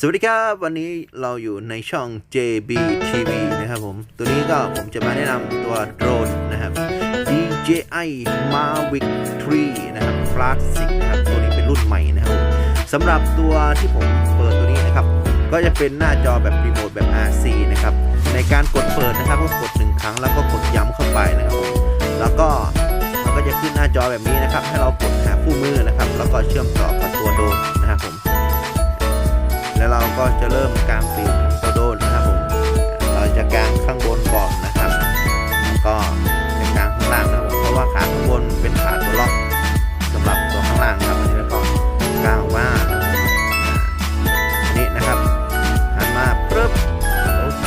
สวัสดีครับ วันนี้เราอยู่ในช่อง JB TV นะครับผม ตัวนี้ก็ผมจะมาแนะนำตัวโดรนนะครับ DJI Mavic 3 นะครับ Classic นะครับ ตัวนี้เป็นรุ่นใหม่นะครับผมสำหรับตัวที่ผมเปิดตัวนี้นะครับ ก็จะเป็นหน้าจอแบบรีโมทแบบ RC นะครับ ในการกดเปิดนะครับก็กดหนึ่งครั้งแล้วก็กดย้ำเข้าไปนะครับผมแล้วก็มันก็จะขึ้นหน้าจอแบบนี้นะครับ ให้เรากดหาคู่มือนะครับ แล้วก็เชื่อมต่อกับตัวโดรนนะครับผม ก็จะเริ่มกางปีกตัวโดรนนะครับผมเราจะกางข้างบนก่อนนะครับแล้วก็จะกางข้างล่างนะครับผมเพราะว่าขาข้างบนเป็นขาตัวล็อกสำหรับตัวข้างล่างครับอันนี้แล้วก็กางออกมาอันนี้นะครับหันมาปึ๊บโอเค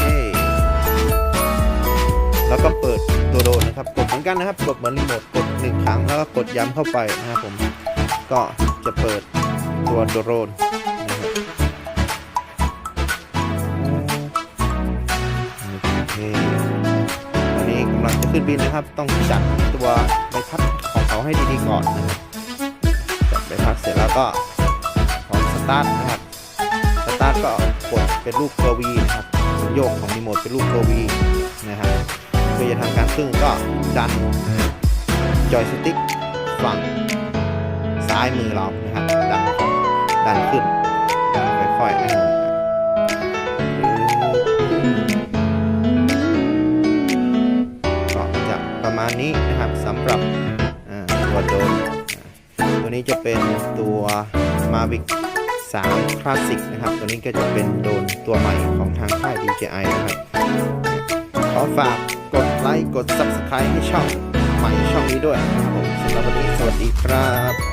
แล้วก็เปิดตัวโดรนนะครับกดเหมือนกันนะครับกดเหมือนรีโมทกดหนึ่งครั้งแล้วก็กดย้ำเข้าไปนะครับผมก็จะเปิดตัวโดรน ขึ้นบินนะครับ ต้องจัดตัวใบพัดของเขาให้ดีๆก่อนนะครับจัดใบพัดเสร็จแล้วก็พร้อมสตาร์ทนะครับสตาร์ทก็กดเป็นรูปตัววีนะครับโยกของรีโมทเป็นรูปตัววีนะครับเพื่อจะทำการซึ่งก็ดันจอยสติ๊กฝั่งซ้ายมือเรานะครับดันดันขึ้นดัน มาณนี้นะครับสำหรับตัวโดนตัวนี้จะเป็นตัว Mavic 3 Classic นะครับ ตัวนี้ก็จะเป็นโดนตัวใหม่ของทางค่าย DJI นะครับ ขอฝากกดไลค์ กด Subscribe ให้ช่องใหม่ช่องนี้ด้วยนะครับผมสำหรับวันนี้สวัสดีครับ